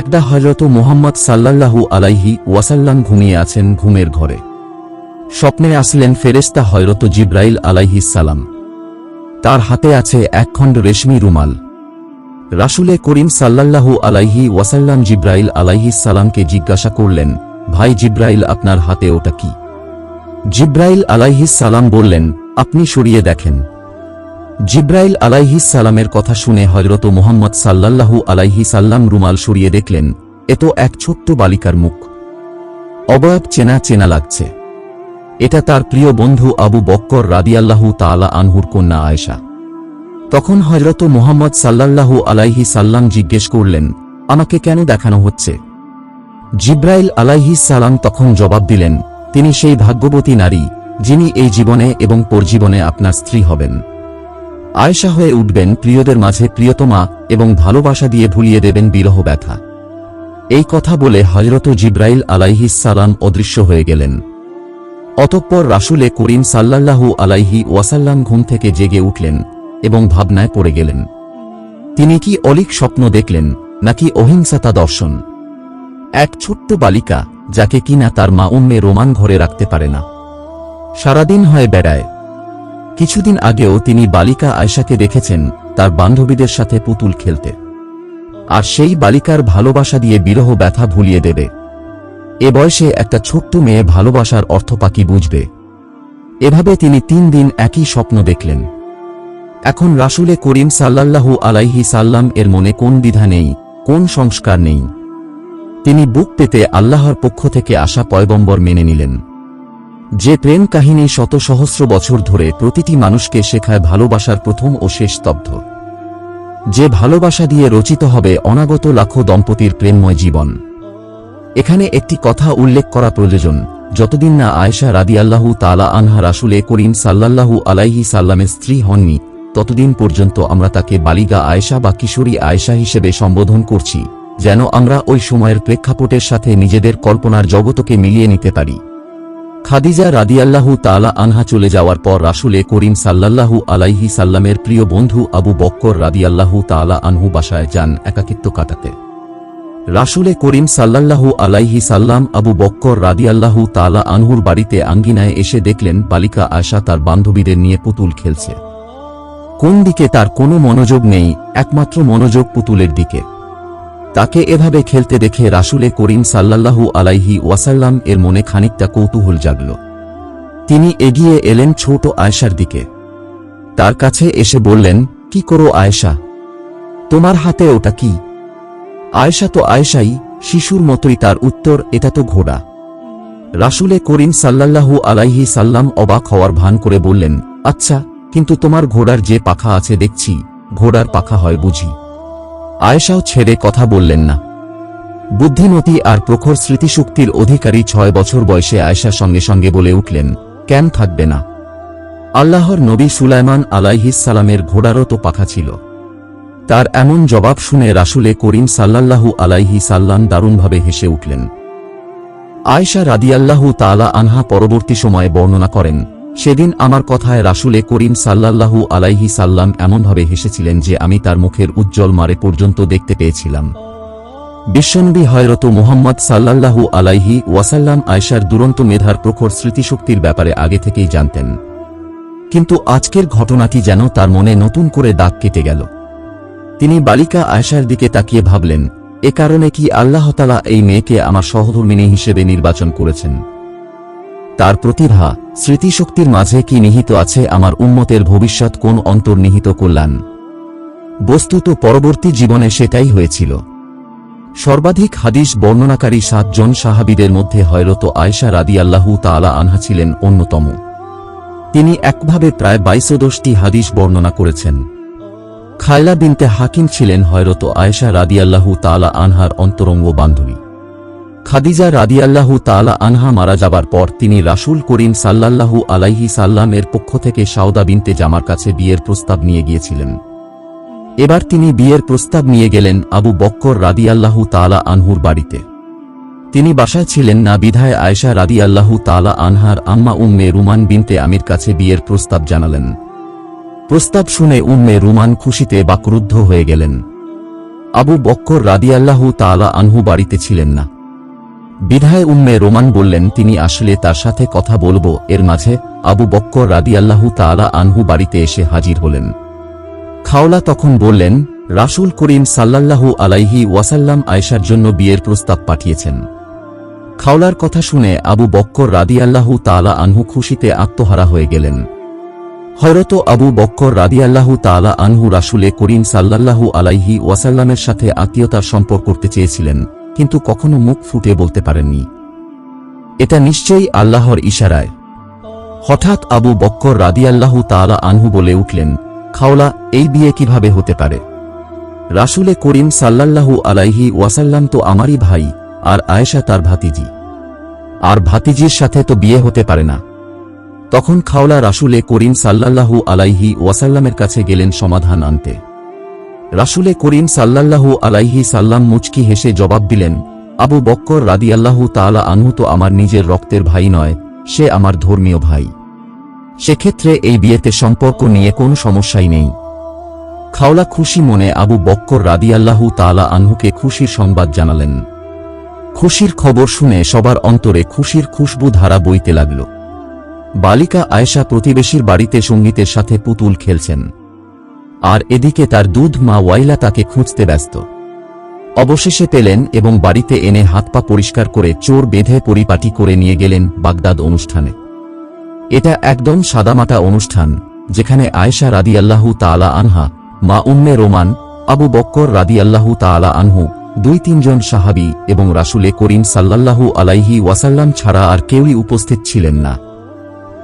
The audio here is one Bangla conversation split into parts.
একটা হজরত মোহাম্মদ সাল্লাল্লাহু আলাইহি ওয়াসাল্লাম ঘুমিয়ে আছেন ঘুমের ঘরে। স্বপ্নে আসলেন ফেরেস্তা হজরত জিব্রাইল সালাম। তার হাতে আছে একখণ্ড রেশমি রুমাল। রাসুলে করিম সাল্লাল্লাহু আলাইহি ওয়াসাল্লাম জিব্রাইল সালামকে জিজ্ঞাসা করলেন, ভাই জিব্রাইল, আপনার হাতে ওটা কি? জিব্রাইল সালাম বললেন, আপনি সরিয়ে দেখেন। জিব্রাইল আলাইহিস সালামের কথা শুনে হজরত মোহাম্মদ সাল্লাল্লাহু আলাইহি সাল্লাম রুমাল সরিয়ে দেখলেন, এ তো এক ছোট্ট বালিকার মুখ। অবয়ব চেনা চেনা লাগছে। এটা তার প্রিয় বন্ধু আবু বক্কর রাদিয়াল্লাহু তাআলা আনহুর কন্যা আয়েশা। তখন হজরত মোহাম্মদ সাল্লাল্লাহু আলাইহি সাল্লাম জিজ্ঞেস করলেন, আমাকে কেন দেখানো হচ্ছে? জিব্রাইল আলাইহি সালাম তখন জবাব দিলেন, তিনি সেই ভাগ্যবতী নারী, যিনি এই জীবনে এবং পরজীবনে আপনার স্ত্রী হবেন। আয়েশা হয়ে উঠবেন প্রিয়দের মাঝে প্রিয়তমা এবং ভালোবাসা দিয়ে ভুলিয়ে দেবেন বিরহ ব্যথা। এই কথা বলে হজরত জিব্রাইল সালাম অদৃশ্য হয়ে গেলেন। অতঃপর রাসুলে করিম সাল্লাল্লাহু আলাইহি ওয়াসাল্লাম ঘুম থেকে জেগে উঠলেন এবং ভাবনায় পড়ে গেলেন। তিনি কি অলিক স্বপ্ন দেখলেন নাকি অহিংসাতা দর্শন? এক ছোট্ট বালিকা যাকে কিনা তার মা উম্মে রোমান ঘরে রাখতে পারে না। সারাদিন হয়ে বেড়ায়। কিছুদিন আগেও তিনি বালিকা আয়শাকে দেখেছেন তার বান্ধবীদের সাথে পুতুল খেলতে। আর সেই বালিকার ভালোবাসা দিয়ে বিরহ ব্যথা ভুলিয়ে দেবে। এ বয়সে একটা ছোট্ট মেয়ে ভালোবাসার অর্থ পাকি বুঝবে। এভাবে তিনি তিন দিন একই স্বপ্ন দেখলেন। এখন রাসুলে করিম সাল্লাল্লাহু আলাইহি সাল্লাম এর মনে কোন বিধা নেই, কোন সংস্কার নেই। তিনি বুক পেতে আল্লাহর পক্ষ থেকে আসা পয়গম্বর মেনে নিলেন। যে প্রেম কাহিনী শত সহস্র বছর ধরে প্রতিটি মানুষকে শেখায় ভালোবাসার প্রথম ও শেষ স্তব্ধ। যে ভালোবাসা দিয়ে রচিত হবে অনাগত লাখো দম্পতির প্রেমময় জীবন। এখানে একটি কথা উল্লেখ করা প্রয়োজন, যতদিন না আয়েশা রাদিয়াল্লাহু তালা আনহা রাসুলে করিম সাল্লাল্লাহু আলাইহি সাল্লামের স্ত্রী হননি, ততদিন পর্যন্ত আমরা তাকে বালিগা আয়েশা বা কিশোরী আয়েশা হিসেবে সম্বোধন করছি, যেন আমরা ওই সময়ের প্রেক্ষাপটের সাথে নিজেদের কল্পনার জগতকে মিলিয়ে নিতে পারি। খাদিজা রাদিয়াল্লাহু তালা আনহা চলে যাওয়ার পর রাসুলে করিম সাল্লাল্লাহু আলাইহি সাল্লামের প্রিয় বন্ধু আবু বক্কর রাদিয়াল্লাহু তালা আনহু বাসায় যান একাকিত্ব কাটাতে। রাসুলে করিম সাল্লাল্লাহু আলাইহি সাল্লাম আবু বক্কর রাদিয়াল্লাহু তালা আনহুর বাড়িতে আঙ্গিনায় এসে দেখলেন বালিকা আয়শা তার বান্ধবীদের নিয়ে পুতুল খেলছে। কোন দিকে তার কোনো মনোযোগ নেই, একমাত্র মনোযোগ পুতুলের দিকে। তাকে এভাবে খেলতে দেখে রাসুলে করিম সাল্লাল্লাহু আলাইহি ওয়াসাল্লাম এর মনে খানিকটা কৌতূহল জাগল। তিনি এগিয়ে এলেন ছোট আয়েশার দিকে। তার কাছে এসে বললেন, কি করো আয়েশা? তোমার হাতে ওটা কি? আয়েশা তো আয়েশাই, শিশুর মতোই তার উত্তর, এটা তো ঘোড়া। রাসুলে করিম সাল্লাল্লাহু আলাইহি সাল্লাম অবাক হওয়ার ভান করে বললেন আচ্ছা কিন্তু তোমার ঘোড়ার যে পাখা আছে দেখছি, ঘোড়ার পাখা হয় বুঝি। আয়েশাও ছেড়ে কথা বললেন না। বুদ্ধিমতী আর প্রখর স্মৃতিশক্তির অধিকারী ছয় বছর বয়সে আয়েশার সঙ্গে সঙ্গে বলে উঠলেন, কেন থাকবে না? আল্লাহর নবী সুলাইমান সালামের ঘোড়ারও তো পাখা ছিল। তার এমন জবাব শুনে রাসুলে করিম সাল্লাল্লাহু আলাইহি সাল্লাম দারুণভাবে হেসে উঠলেন। আয়েশা রাদিয়াল্লাহু তালা আনহা পরবর্তী সময়ে বর্ণনা করেন সেদিন আমার কথায় রাসুলে করিম সাল্লাল্লাহু আলাইহি সাল্লাম এমনভাবে হেসেছিলেন যে আমি তার মুখের উজ্জ্বল মারে পর্যন্ত দেখতে পেয়েছিলাম। বিশ্বনবী হয়রত মোহাম্মদ সাল্লাল্লাহু আলাইহি ওয়াসাল্লাম আয়সার দুরন্ত মেধার প্রখর স্মৃতিশক্তির ব্যাপারে আগে থেকেই জানতেন। কিন্তু আজকের ঘটনাটি যেন তার মনে নতুন করে দাগ কেটে গেল। তিনি বালিকা আয়সার দিকে তাকিয়ে ভাবলেন, এ কারণে কি আল্লাহতালা এই মেয়েকে আমার সহধর্মিনী হিসেবে নির্বাচন করেছেন? তার প্রতিভা, স্মৃতিশক্তির মাঝে কি নিহিত আছে আমার উন্মতের ভবিষ্যৎ কোন অন্তর্নিহিত কল্যাণ? বস্তুত পরবর্তী জীবনে সেটাই হয়েছিল। সর্বাধিক হাদিস বর্ণনাকারী সাতজন সাহাবিদের মধ্যে হয়রত আয়সা রাদিয়াল্লাহু তালা আনহা ছিলেন অন্যতম। তিনি একভাবে প্রায় বাইশোদশটি হাদিস বর্ণনা করেছেন। খায়লা বিনতে হাকিম ছিলেন হয়রত আয়েশা রাদিয়াল্লাহু তালা আনহার অন্তরঙ্গ বান্ধবী। খাদিজা রাদিয়াল্লাহু তালা আনহা মারা যাবার পর তিনি রাসুল করিম সাল্লাল্লাহু আলাইহি সাল্লামের পক্ষ থেকে সাউদা বিনতে জামার কাছে বিয়ের প্রস্তাব নিয়ে গিয়েছিলেন। এবার তিনি বিয়ের প্রস্তাব নিয়ে গেলেন আবু বক্কর রাদিয়াল্লাহু তালা আনহুর বাড়িতে। তিনি বাসায় ছিলেন না, বিধায় আয়েশা রাদিয়াল্লাহু তালা আনহার আম্মা উম্মে রুমান বিনতে আমির কাছে বিয়ের প্রস্তাব জানালেন। প্রস্তাব শুনে উম্মে রুমান খুশিতে বাকরুদ্ধ হয়ে গেলেন। আবু বক্কর রাদিয়াল্লাহু তাআলা আনহু বাড়িতে ছিলেন না। বিধায় উম্মে রোমান বললেন, তিনি আসলে তার সাথে কথা বলব। এর মাঝে আবু বক্কর রাদিয়াল্লাহু তাআলা আনহু বাড়িতে এসে হাজির হলেন। খাওলা তখন বললেন, রাসূল করিম সাল্লাল্লাহু আলাইহি ওয়াসাল্লাম আয়েশার জন্য বিয়ের প্রস্তাব পাঠিয়েছেন। খাওলার কথা শুনে আবু বক্কর রাদিয়াল্লাহু তাআলা আনহু খুশিতে আত্মহারা হয়ে গেলেন। হয়রত আবু বক্কর রাদিয়াল্লাহু তাআলা আনহু রাসুলে করিম সাল্লাল্লাহু আলাইহি ওয়াসাল্লামের সাথে আত্মীয়তার সম্পর্ক করতে চেয়েছিলেন। কিন্তু কখনো মুখ ফুটে বলতে পারেননি। এটা নিশ্চয়ই আল্লাহর ইশারায়। হঠাৎ আবু বক্কর রাদিয়াল্লাহু তাআলা আনহু বলে উঠলেন, খাওলা, এই বিয়ে কীভাবে হতে পারে? রাসূলে করিম সাল্লাল্লাহু আলাইহি ওয়াসাল্লাম তো আমারই ভাই আর আয়েশা তার ভাতিজি। আর ভাতিজির সাথে তো বিয়ে হতে পারে না। তখন খাওলা রাসুলে করিম সাল্লাল্লাহু আলাইহি ওয়াসাল্লামের কাছে গেলেন সমাধান আনতে। রাসূলে করিম সাল্লাল্লাহু আলাইহি সাল্লাম মুচকি হেসে জবাব দিলেন, আবু বক্কর রাদিয়াল্লাহু তাআলা আনহু তো আমার নিজের রক্তের ভাই নয়, সে আমার ধর্মীয় ভাই। সেক্ষেত্রে এই বিয়েতে সম্পর্ক নিয়ে কোনো সমস্যাই নেই। খাওলা খুশি মনে আবু বক্কর রাদিয়াল্লাহু তাআলা আনহুকে খুশির সংবাদ জানালেন। খুশির খবর শুনে সবার অন্তরে খুশির খুশবু ধারা বইতে লাগল। বালিকা আয়েশা প্রতিবেশীর বাড়িতে সঙ্গীতের সাথে পুতুল খেলছেন। আর এদিকে তার দুধ মা ওয়াইলা তাকে খুঁজতে ব্যস্ত। অবশেষে পেলেন এবং বাড়িতে এনে হাত পা পরিষ্কার করে চোর বেঁধে পরিপাটি করে নিয়ে গেলেন বাগদাদ অনুষ্ঠানে। এটা একদম সাদামাটা অনুষ্ঠান, যেখানে আয়েশা রাদিয়াল্লাহু তাআলা আনহা, মা উম্মে রোমান, আবু বক্কর রাদিয়াল্লাহু তাআলা আনহু, দুই তিনজন সাহাবী এবং রাসুলে করিম সাল্লাল্লাহু আলাইহি ওয়াসাল্লাম ছাড়া আর কেউই উপস্থিত ছিলেন না।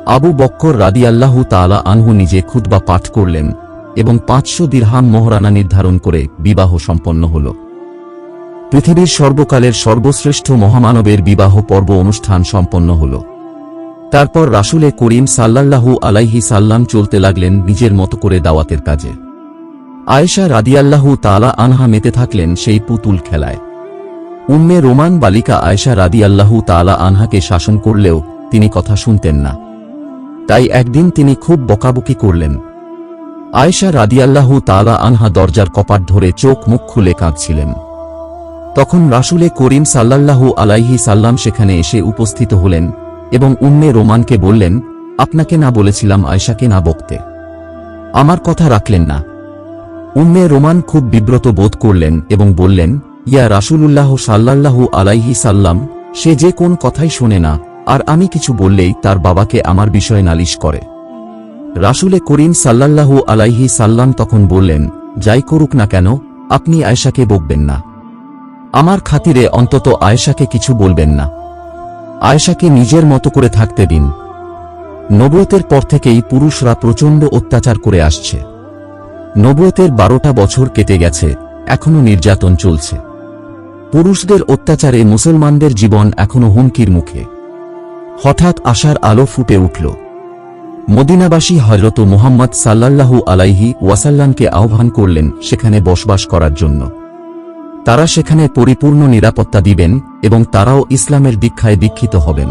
আবু বক্কর রাদিয়াল্লাহু তাআলা আনহু নিজে খুতবা পাঠ করলেন এবং পাঁচশো দিরহাম মোহরানা নির্ধারণ করে বিবাহ সম্পন্ন হল। পৃথিবীর সর্বকালের সর্বশ্রেষ্ঠ মহামানবের বিবাহ পর্ব অনুষ্ঠান সম্পন্ন হল। তারপর রাসুলে করিম সাল্লাল্লাহু আলাইহি সাল্লাম চলতে লাগলেন নিজের মতো করে দাওয়াতের কাজে। আয়েশা রাদিয়াল্লাহু তালা আনহা মেতে থাকলেন সেই পুতুল খেলায়। উম্মে রোমান বালিকা আয়েশা রাদিয়াল্লাহু তালা আনহাকে শাসন করলেও তিনি কথা শুনতেন না। তাই একদিন তিনি খুব বকাবকি করলেন। আয়েশা রাদিয়াল্লাহু তালা আনহা দরজার কপাট ধরে চোখ মুখ খুলে কাঁদছিলেন। তখন রাসূলে করিম সাল্লাল্লাহু আলাইহি সাল্লাম সেখানে এসে উপস্থিত হলেন এবং উম্মে রোমানকে বললেন, আপনাকে না বলেছিলাম আয়েশাকে না বকতে। আমার কথা রাখলেন না। উম্মে রোমান খুব বিব্রত বোধ করলেন এবং বললেন, ইয়া রাসূলুল্লাহ সাল্লাল্লাহু আলাইহি সাল্লাম, সে যে কোন কথাই শোনে না, আর আমি কিছু বললেই তার বাবাকে আমার বিষয়ে নালিশ করে। রাসূলে করিম সাল্লাল্লাহু আলাইহি সাল্লাম তখন বললেন, যাই করুক না কেন, আপনি আয়েশাকে বকবেন না। আমার খাতিরে অন্তত আয়েশাকে কিছু বলবেন না। আয়েশাকে নিজের মতো করে থাকতে দিন। নবুয়তের পর থেকেই পুরুষরা প্রচণ্ড অত্যাচার করে আসছে। নবুয়তের বারোটা বছর কেটে গেছে এখনও নির্যাতন চলছে। পুরুষদের অত্যাচারে মুসলমানদের জীবন এখনও হুমকির মুখে। হঠাৎ আশার আলো ফুটে উঠল। মদিনাবাসী হজরত মোহাম্মদ সাল্লাল্লাহু আলাইহি ওয়াসাল্লামকে আহ্বান করলেন সেখানে বসবাস করার জন্য। তারা সেখানে পরিপূর্ণ নিরাপত্তা দিবেন এবং তারাও ইসলামের দীক্ষায় দীক্ষিত হবেন।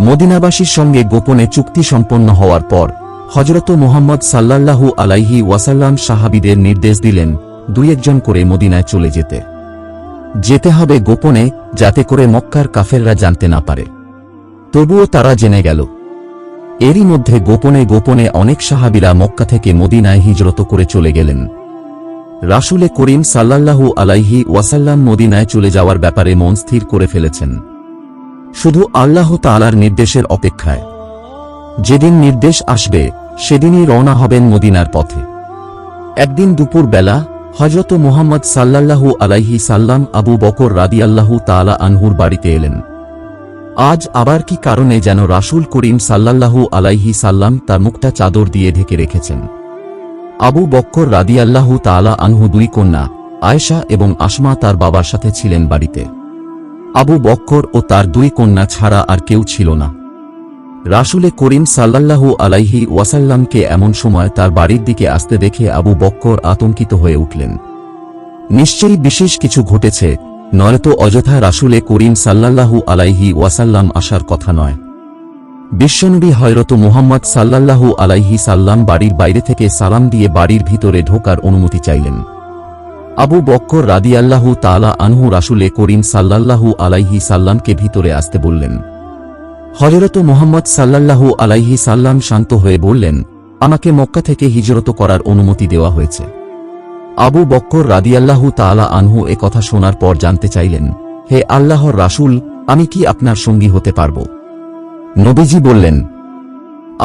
মদিনাবাসীর সঙ্গে গোপনে চুক্তি সম্পন্ন হওয়ার পর হজরত মোহাম্মদ সাল্লাল্লাহু আলাইহি ওয়াসাল্লাম সাহাবিদের নির্দেশ দিলেন দুই একজন করে মদিনায় চলে যেতে। যেতে হবে গোপনে যাতে করে মক্কার কাফেররা জানতে না পারে। তবুও তারা জেনে গেল এরই মধ্যে গোপনে গোপনে অনেক সাহাবিরা মক্কা থেকে মদিনায় হিজরত করে চলে গেলেন। রাসুলে করিম সাল্লাল্লাহু আলাইহি ওয়াসাল্লাম মদিনায় চলে যাওয়ার ব্যাপারে মন স্থির করে ফেলেছেন। শুধু আল্লাহ তালার নির্দেশের অপেক্ষায়। যেদিন নির্দেশ আসবে, সেদিনই রওনা হবেন মদিনার পথে। একদিন দুপুর বেলা হজরত মুহাম্মদ সাল্লাল্লাহু আলাইহি সাল্লাম আবু বকর রাদিয়াল্লাহু তাআলা আনহুর বাড়িতে এলেন। আজ আবার কি কারণে যেন রাসূল করিম সাল্লাল্লাহু আলাইহি সাল্লাম তার মুখটা চাদর দিয়ে ঢেকে রেখেছেন? আবু বক্কর রাদিয়াল্লাহু তাআলা আনহু দুই কন্যা, আয়েশা এবং আসমা তার বাবার সাথে ছিলেন বাড়িতে। আবু বক্কর ও তার দুই কন্যা ছাড়া আর কেউ ছিল না। রাসূলে করিম সাল্লাল্লাহু আলাইহি ওয়াসাল্লামকে এমন সময় তার বাড়ির দিকে আসতে দেখে আবু বক্কর আতঙ্কিত হয়ে উঠলেন। নিশ্চয়ই বিশেষ কিছু ঘটেছে নয়তো অযথা রাসুলে করিম সাল্লাল্লাহু আলাইহি ওয়াসাল্লাম আসার কথা নয়। বিশ্বনবী হয়রত মুহাম্মদ সাল্লাল্লাহু আলাইহি সাল্লাম বাড়ির বাইরে থেকে সালাম দিয়ে বাড়ির ভিতরে ঢোকার অনুমতি চাইলেন। আবু বক্কর রাদিয়াল্লাহু তালা আনহু রাসুলে করিম সাল্লাল্লাহু আলাইহি সাল্লামকে ভিতরে আসতে বললেন। হজরত মোহাম্মদ সাল্লাল্লাহু আলাইহি সাল্লাম শান্ত হয়ে বললেন, আমাকে মক্কা থেকে হিজরত করার অনুমতি দেওয়া হয়েছে। আবু বক্কর রাদিয়াল্লাহু তালা আনহু এ কথা শোনার পর জানতে চাইলেন, হে আল্লাহর রাসূল, আমি কি আপনার সঙ্গী হতে পারব? নবীজি বললেন,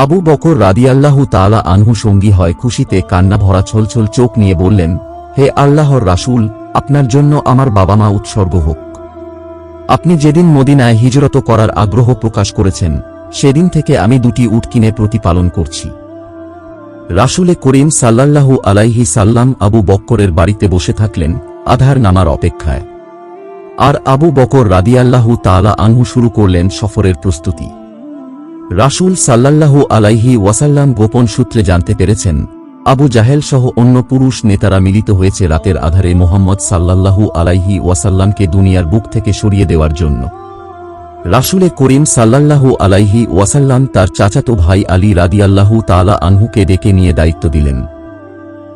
আবু বকর রাদিয়াল্লাহু তালা আনহু সঙ্গী হয় খুশিতে কান্না ভরা ছলছল চোখ নিয়ে বললেন, হে আল্লাহর রাসূল, আপনার জন্য আমার বাবা মা উৎসর্গ হোক। আপনি যেদিন মদিনায় হিজরত করার আগ্রহ প্রকাশ করেছেন, সেদিন থেকে আমি দুটি উট কিনে প্রতিপালন করছি। রাসুলে করিম সাল্লাল্লাহু আলাইহি সাল্লাম আবু বক্করের বাড়িতে বসে থাকলেন আধার নামার অপেক্ষায়। আর আবু বকর রাদিয়াল্লাহু তালা আনহু শুরু করলেন সফরের প্রস্তুতি। রাসূল সাল্লাল্লাহু আলাইহি ওয়াসাল্লাম গোপন সূত্রে জানতে পেরেছেন, আবু জাহেল সহ অন্য পুরুষ নেতারা মিলিত হয়েছে রাতের আধারে মোহাম্মদ সাল্লাল্লাহু আলাইহি ওয়াসাল্লামকে দুনিয়ার বুক থেকে সরিয়ে দেওয়ার জন্য। রাসুলে করিম সাল্লাল্লাহু আলাইহি ওয়াসাল্লাম তার চাচাতো ভাই আলী রাদিয়াল্লাহু তালা আনহুকে ডেকে নিয়ে দায়িত্ব দিলেন।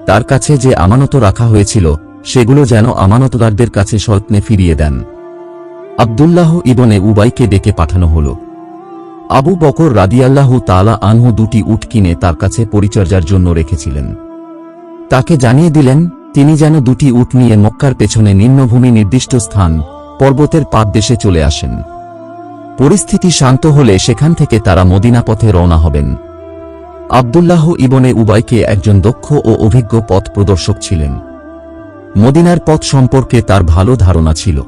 তার কাছে যে আমানত রাখা হয়েছিল, সেগুলো যেন আমানতদারদের কাছে সয়ত্নে ফিরিয়ে দেন। আবদুল্লাহ ইবনে উবাইকে ডেকে পাঠানো হল। আবু বকর রাদিয়াল্লাহু তালা আনহু দুটি উট কিনে তার কাছে পরিচর্যার জন্য রেখেছিলেন। তাকে জানিয়ে দিলেন, তিনি যেন দুটি উট নিয়ে মক্কার পেছনে নিম্নভূমি নির্দিষ্ট স্থান, পর্বতের পাদদেশে চলে আসেন। পরিস্থিতি শান্ত হলে সেখান থেকে তারা মদিনা পথে রওনা হবেন। আবদুল্লাহ ইবনে উবাইকে একজন দক্ষ ও অভিজ্ঞ পথ প্রদর্শক ছিলেন। মদিনার পথ সম্পর্কে তার ভালো ধারণা ছিল।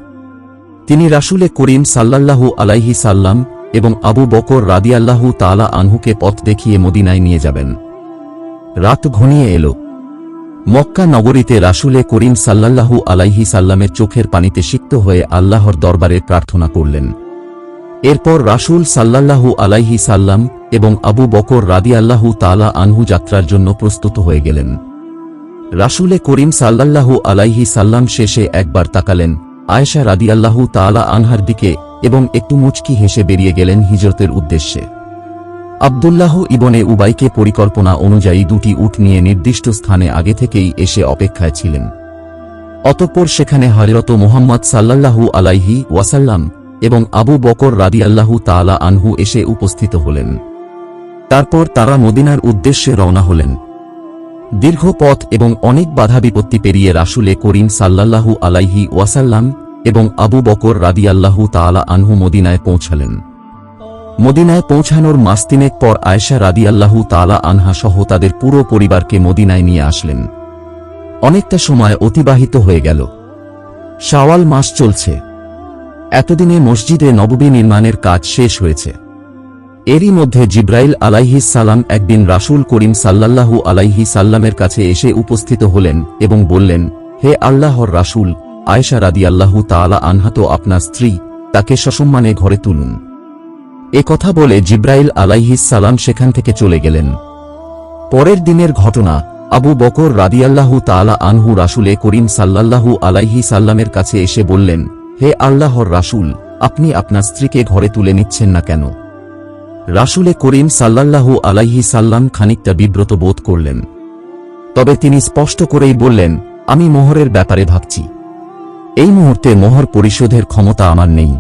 তিনি রাসুলে করিম সাল্লাল্লাহু আলাইহি সাল্লাম এবং আবু বকর রাদিয়াল্লাহু তালা আনহুকে পথ দেখিয়ে মদিনায় নিয়ে যাবেন। রাত ঘনিয়ে এল। মক্কা নগরীতে রাসুলে করিম সাল্লাল্লাহু আলাইহি সাল্লামের চোখের পানিতে সিক্ত হয়ে আল্লাহর দরবারে প্রার্থনা করলেন। এরপর রাসূল সাল্লাল্লাহু আলাইহি সাল্লাম এবং আবু বকর রাদিয়াল্লাহু তালা আনহু যাত্রার জন্য প্রস্তুত হয়ে গেলেন। রাসূলে করিম সাল্লাল্লাহু আলাইহি সাল্লাম শেষে একবার তাকালেন, আয়েশা রাদিয়াল্লাহু তালা আনহার দিকে এবং একটু মুচকি হেসে বেরিয়ে গেলেন হিজরতের উদ্দেশ্যে। আবদুল্লাহ ইবনে উবাইকে পরিকল্পনা অনুযায়ী দুটি উট নিয়ে নির্দিষ্ট স্থানে আগে থেকেই এসে অপেক্ষায় ছিলেন। অতঃপর সেখানে হজরত মোহাম্মদ সাল্লাল্লাহু আলাইহি ওয়াসাল্লাম এবং আবু বকর রাদিয়াল্লাহু তালা আনহু এসে উপস্থিত হলেন। তারপর তারা মদিনার উদ্দেশ্যে রওনা হলেন। দীর্ঘ পথ এবং অনেক বাধা বিপত্তি পেরিয়ে রাসুলে করিম সাল্লাল্লাহু আলাইহি ওয়াসাল্লাম এবং আবু বকর রাদিয়াল্লাহু তালা আনহু মদিনায় পৌঁছালেন। মদিনায় পৌঁছানোর মাস তিনেক পর আয়েশা রাদি রাদিয়াল্লাহু তালা আনহা সহ তাদের পুরো পরিবারকে মদিনায় নিয়ে আসলেন। অনেকটা সময় অতিবাহিত হয়ে গেল। শাওয়াল মাস চলছে। এতদিনে মসজিদে নববী নির্মাণের কাজ শেষ হয়েছে। এরই মধ্যে জিব্রাইল আলাইহিস সালাম একদিন রাসূল করিম সাল্লাল্লাহু আলাইহি সাল্লামের কাছে এসে উপস্থিত হলেন এবং বললেন, হে আল্লাহর রাসূল, আয়েশা রাদিয়াল্লাহু তাআলা আনহা তো আপনার স্ত্রী, তাকে সসম্মানে ঘরে তুলুন। এ কথা বলে জিব্রাইল আলাইহিস সালাম সেখান থেকে চলে গেলেন। পরের দিনের ঘটনা, আবু বকর রাদিয়াল্লাহু তাআলা আনহু রাসুলে করিম সাল্লাল্লাহু আলাইহি সাল্লামের কাছে এসে বললেন হে আল্লাহর রাসূল, আপনি আপনার স্ত্রীকে ঘরে তুলে নিচ্ছেন না কেন? রাসূলে করিম সাল্লাল্লাহু আলাইহি সাল্লাম খানিকটা বিব্রত বোধ করলেন। তবে তিনি স্পষ্ট করেই বললেন, আমি মোহরের ব্যাপারে ভাবছি। এই মুহূর্তে মোহর পরিশোধের ক্ষমতা আমার নেই।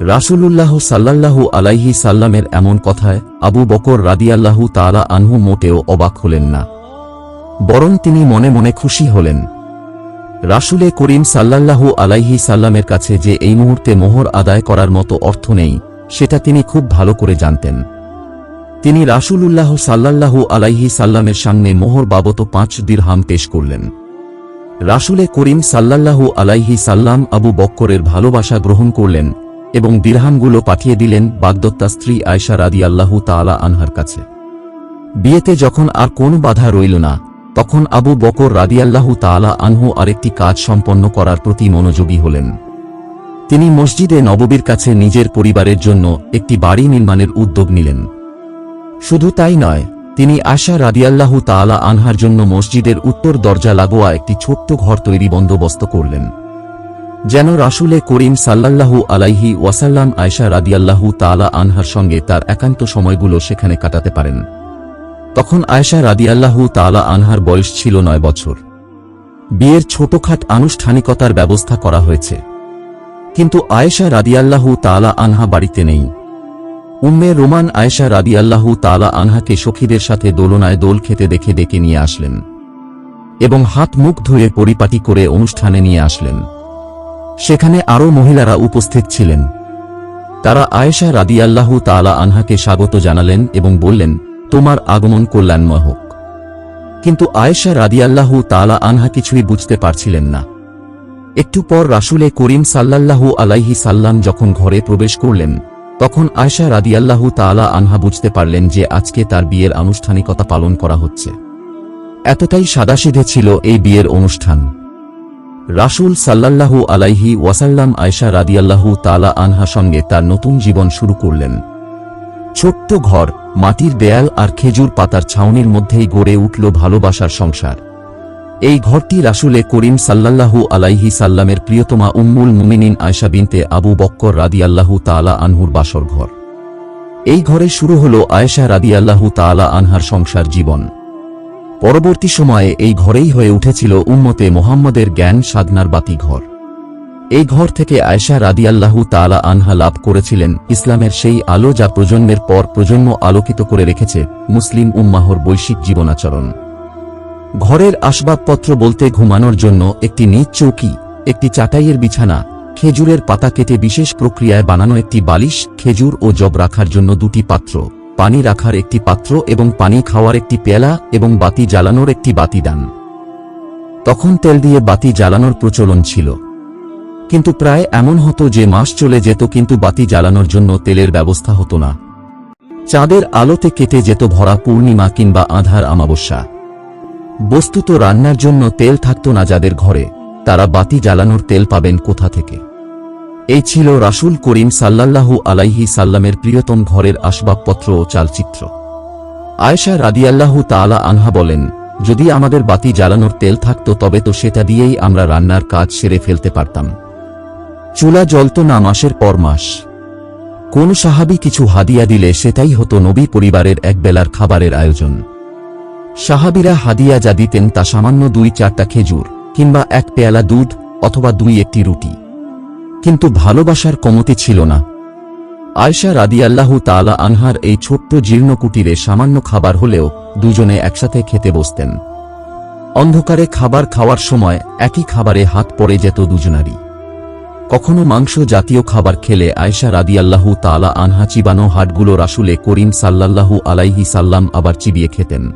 রাসূলুল্লাহ সাল্লাল্লাহু আলাইহি সাল্লামের এমন কথায় আবু বকর রাদিয়াল্লাহু তালা আনহু মোটেও অবাক হলেন না। বরং তিনি মনে মনে খুশি হলেন। রাসূলে করিম সাল্লাল্লাহু আলাইহি সাল্লামের কাছে যে এই মুহূর্তে মোহর আদায় করার মতো অর্থ নেই, সেটা তিনি খুব ভালো করে জানতেন। তিনি রাসূলুল্লাহ সাল্লাল্লাহু আলাইহি সাল্লামের সামনে মোহর বাবত পাঁচ দিরহাম পেশ করলেন। রাসূলে করিম সাল্লাল্লাহু আলাইহি সাল্লাম আবু বক্করের ভালোবাসা গ্রহণ করলেন এবং দিরহামগুলো পাঠিয়ে দিলেন বাগদত্তা স্ত্রী আয়সা রাদিয়াল্লাহু তাআলা আনহার কাছে। বিয়েতে যখন আর কোনো বাধা রইল না তখন আবু বকর রাদিয়াল্লাহু তাআলা আনহু আরেকটি কাজ সম্পন্ন করার প্রতি মনোযোগী হলেন। তিনি মসজিদে নববীর কাছে নিজের পরিবারের জন্য একটি বাড়ি নির্মাণের উদ্যোগ নিলেন। শুধু তাই নয়, তিনি আশা রাদিয়াল্লাহু তাআলা আনহার জন্য মসজিদের উত্তর দরজা লাগোয়া একটি ছোট্ট ঘর তৈরি বন্দোবস্ত করলেন। যেন রাসুলে করিম সাল্লাল্লাহু আলাইহি ওয়াসাল্লাম আয়সা রাদিয়াল্লাহু তাআলা আনহার সঙ্গে তার একান্ত সময়গুলো সেখানে কাটাতে পারেন। তখন আয়সা রাদিয়াল্লাহু তালা আনহার বয়স ছিল নয় বছর। বিয়ের ছোটখাট আনুষ্ঠানিকতার ব্যবস্থা করা হয়েছে। কিন্তু আয়েশা রাদিয়াল্লাহু তালা আনহা বাড়িতে নেই। উম্মে রোমান আয়েশা রাদিয়াল্লাহু তালা আনহাকে সখীদের সাথে দোলনায় দোল খেতে দেখে ডেকে নিয়ে আসলেন এবং হাত মুখ ধুয়ে পরিপাটি করে অনুষ্ঠানে নিয়ে আসলেন। সেখানে আরও মহিলারা উপস্থিত ছিলেন। তারা আয়েশা রাদিয়াল্লাহু তালা আনহাকে স্বাগত জানালেন এবং বললেন তোমার আগমন কল্যাণময় হোক। কিন্তু আয়েশা রাদিয়াল্লাহু তালা আনহা কিছুই বুঝতে পারছিলেন না। একটু পর রাসুলে করিম সাল্লাল্লাহু আলাইহি সাল্লাম যখন ঘরে প্রবেশ করলেন, তখন আয়সা রাদিয়াল্লাহু তালা আনহা বুঝতে পারলেন যে আজকে তার বিয়ের আনুষ্ঠানিকতা পালন করা হচ্ছে। এতটাই সাদাসিধে ছিল এই বিয়ের অনুষ্ঠান। রাসূল সাল্লাল্লাহু আলাইহি ওয়াসাল্লাম আয়সা রাদিয়াল্লাহু তালা আনহা সঙ্গে তার নতুন জীবন শুরু করলেন। ছোট্ট ঘর মাটির দেয়াল আর খেজুর পাতার ছাউনির মধ্যেই গড়ে উঠল ভালোবাসার সংসার। এই ঘরটি রাসুলে করিম সাল্লাল্লাহু আলাইহি সাল্লামের প্রিয়তমা উম্মুল মুমিনিন আয়সা বিনতে আবু বক্কর রাদিয়াল্লাহু তাআলা আনহুর বাসর ঘর। এই ঘরে শুরু হল আয়েশা রাদিয়াল্লাহু তাআলা আনহার সংসার জীবন। পরবর্তী সময়ে এই ঘরেই হয়ে উঠেছিল উম্মতে মোহাম্মদের জ্ঞান সাধনার বাতি ঘর এই ঘর থেকে আয়েশা রাদিয়াল্লাহু তাআলা আনহা লাভ করেছিলেন। ইসলামের সেই আলো যা প্রজন্মের পর প্রজন্ম আলোকিত করে রেখেছে মুসলিম উম্মাহর বৈশ্বিক জীবনাচরণ। ঘরের আসবাবপত্র বলতে ঘুমানোর জন্য একটি নিজ চৌকি, একটি চাটাইয়ের বিছানা, খেজুরের পাতা কেটে বিশেষ প্রক্রিয়ায় বানানো একটি বালিশ, খেজুর ও জব রাখার জন্য দুটি পাত্র, পানি রাখার একটি পাত্র এবং পানি খাওয়ার একটি পেলা এবং বাতি জ্বালানোর একটি বাতিদান। তখন তেল দিয়ে বাতি জ্বালানোর প্রচলন ছিল। কিন্তু প্রায় এমন হতো যে মাস চলে যেত কিন্তু বাতি জ্বালানোর জন্য তেলের ব্যবস্থা হতো না। চাঁদের আলোতে কেটে যেত ভরা পূর্ণিমা কিংবা আধার আমাবস্যা বস্তুত রান্নার জন্য তেল থাকত না যাদের ঘরে, তারা বাতি জ্বালানোর তেল পাবেন কোথা থেকে? এই ছিল রাসূল করিম সাল্লাল্লাহু আলাইহি সাল্লামের প্রিয়তম ঘরের আসবাবপত্র ও চালচিত্র। আয়েশা রাদিয়াল্লাহু তাআলা আনহা বলেন, যদি আমাদের বাতি জ্বালানোর তেল থাকত তবে তো সেটা দিয়েই আমরা রান্নার কাজ সেরে ফেলতে পারতাম। চুলা জ্বলত না মাসের পর মাস। কোন সাহাবি কিছু হাদিয়া দিলে সেটাই হতো নবী পরিবারের একবেলার খাবারের আয়োজন। সাহাবিরা হাদিয়া যা দিতেন তা সামান্য দুই চারটা খেজুর, কিংবা এক পেয়ালা দুধ, অথবা দুই একটি রুটি। কিন্তু ভালোবাসার কমতি ছিল না। আয়সা রাদিয়াল্লাহু তাআলা আনহার এই ছোট্ট জীর্ণ কুটিরে সামান্য খাবার হলেও দুজনে একসাথে খেতে বসতেন। অন্ধকারে খাবার খাওয়ার সময় একই খাবারে হাত পড়ে যেত দুজনারই। কখনো মাংস জাতীয় খাবার খেলে আয়সা রাদিয়াল্লাহু তালা আনহা চিবানো হাটগুলো রাসুলে করিম সাল্লাল্লাহু আলাইহি সাল্লাম আবার চিবিয়ে খেতেন।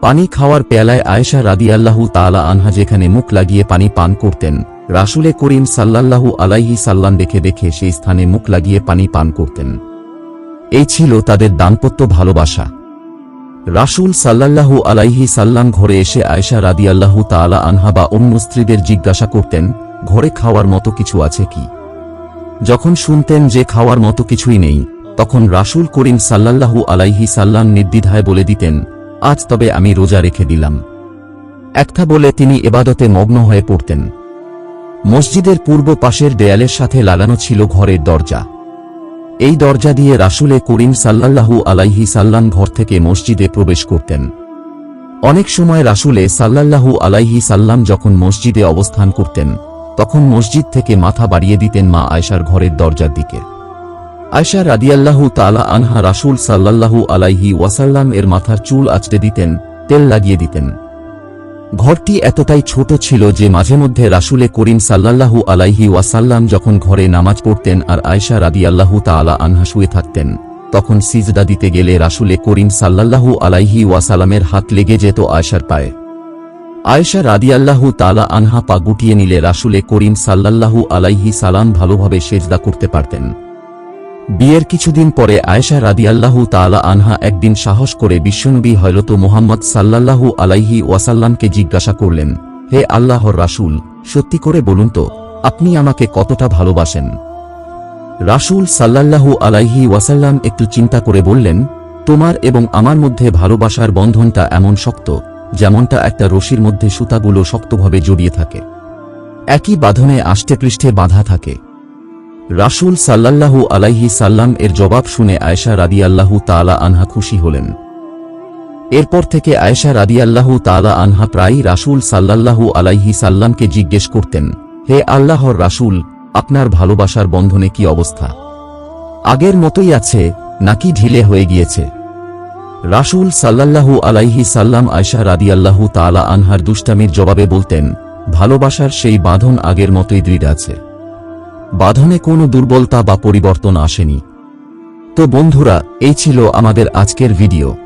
পানি খাওয়ার পেয়ালায় আয়েশা রাদিয়াল্লাহু তালা আনহা যেখানে মুখ লাগিয়ে পানি পান করতেন, রাসুলে করিম সাল্লাল্লাহু আলাইহি সাল্লাম দেখে দেখে সেই স্থানে মুখ লাগিয়ে পানি পান করতেন। এই ছিল তাদের দাম্পত্য ভালোবাসা। রাসূল সাল্লাল্লাহু আলাইহি সাল্লাম ঘরে এসে আয়েশা রাদিয়াল্লাহু তাআলা আনহা বা অন্য স্ত্রীদের জিজ্ঞাসা করতেন ঘরে খাওয়ার মতো কিছু আছে কি? যখন শুনতেন যে খাওয়ার মতো কিছুই নেই, তখন রাসূল করিম সাল্লাল্লাহু আলাইহি সাল্লাম নির্দ্বিধায় বলে দিতেন, আজ তবে আমি রোজা রেখে দিলাম। একটা বলে তিনি এবাদতে মগ্ন হয়ে পড়তেন। মসজিদের পূর্ব পাশের দেয়ালের সাথে লাগানো ছিল ঘরের দরজা। এই দরজা দিয়ে রাসুলে করিম সাল্লাল্লাহু আলাইহি সাল্লাম ঘর থেকে মসজিদে প্রবেশ করতেন। অনেক সময় রাসুলে সাল্লাল্লাহু আলাইহি সাল্লাম যখন মসজিদে অবস্থান করতেন তখন মসজিদ থেকে মাথা বাড়িয়ে দিতেন মা আয়সার ঘরের দরজার দিকে। আয়সা রাদিয়াল্লাহু তালা আনহা রাসুল সাল্লাল্লাহু আলাইহি ওয়াসাল্লাম এর মাথার চুল আঁচড়ে দিতেন, তেল লাগিয়ে দিতেন। ঘরটি এতটাই ছোট ছিল যে মাঝে মধ্যে রাসুলে করিম সাল্লাল্লাহু আলাইহি ওয়াসাল্লাম যখন ঘরে নামাজ পড়তেন আর আয়সা রাদিয়াল্লাহু তালা আনহা শুয়ে থাকতেন, তখন সিজদা দিতে গেলে রাসুলে করিম সাল্লাল্লাহু আলাইহি ওয়াসালামের হাত লেগে যেত আয়সার পায়ে। আয়েশা রাদিয়াল্লাহু তালা আনহা পা গুটিয়ে নিলে রাসুলে করিম সাল্লাল্লাহু আলাইহি সালাম ভালোভাবে সেজদা করতে পারতেন। বিয়ের কিছুদিন পরে আয়েশা রাদিয়াল্লাহু তালা আনহা একদিন সাহস করে বিশ্বনবী হয়রত মোহাম্মদ সাল্লাল্লাহু আলাইহি ওয়াসাল্লামকে জিজ্ঞাসা করলেন, হে আল্লাহর রাসূল, সত্যি করে বলুন তো, আপনি আমাকে কতটা ভালোবাসেন? রাসূল সাল্লাল্লাহু আলাইহি ওয়াসাল্লাম একটু চিন্তা করে বললেন, তোমার এবং আমার মধ্যে ভালোবাসার বন্ধনটা এমন শক্ত যেমনটা একটা রশির মধ্যে সুতাগুলো শক্তভাবে জড়িয়ে থাকে। একই বাঁধনে আষ্টেপৃষ্ঠে বাঁধা থাকে। রাসূল সাল্লাল্লাহু আলাইহি সাল্লাম এর জবাব শুনে আয়েশা রাদিয়াল্লাহু তাআলা আনহা খুশি হলেন। এরপর থেকে আয়েশা রাদিয়াল্লাহু তাআলা আনহা প্রায়ই রাসূল সাল্লাল্লাহু আলাইহি সাল্লামকে জিজ্ঞেস করতেন, হে আল্লাহর রাসূল, আপনার ভালোবাসার বন্ধনে কি অবস্থা? আগের মতোই আছে নাকি ঢিলে হয়ে গিয়েছে? রাসূল সাল্লাল্লাহু আলাইহি সাল্লাম আয়সা রাদিয়াল্লাহু তাআলা আনহার দুষ্টামির জবাবে বলতেন, ভালোবাসার সেই বাঁধন আগের মতোই দৃঢ় আছে। বাঁধনে কোনো দুর্বলতা বা পরিবর্তন আসেনি। তো বন্ধুরা, এই ছিল আমাদের আজকের ভিডিও।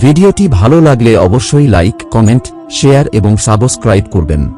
ভিডিওটি ভালো লাগলে অবশ্যই লাইক, কমেন্ট, শেয়ার এবং সাবস্ক্রাইব করবেন।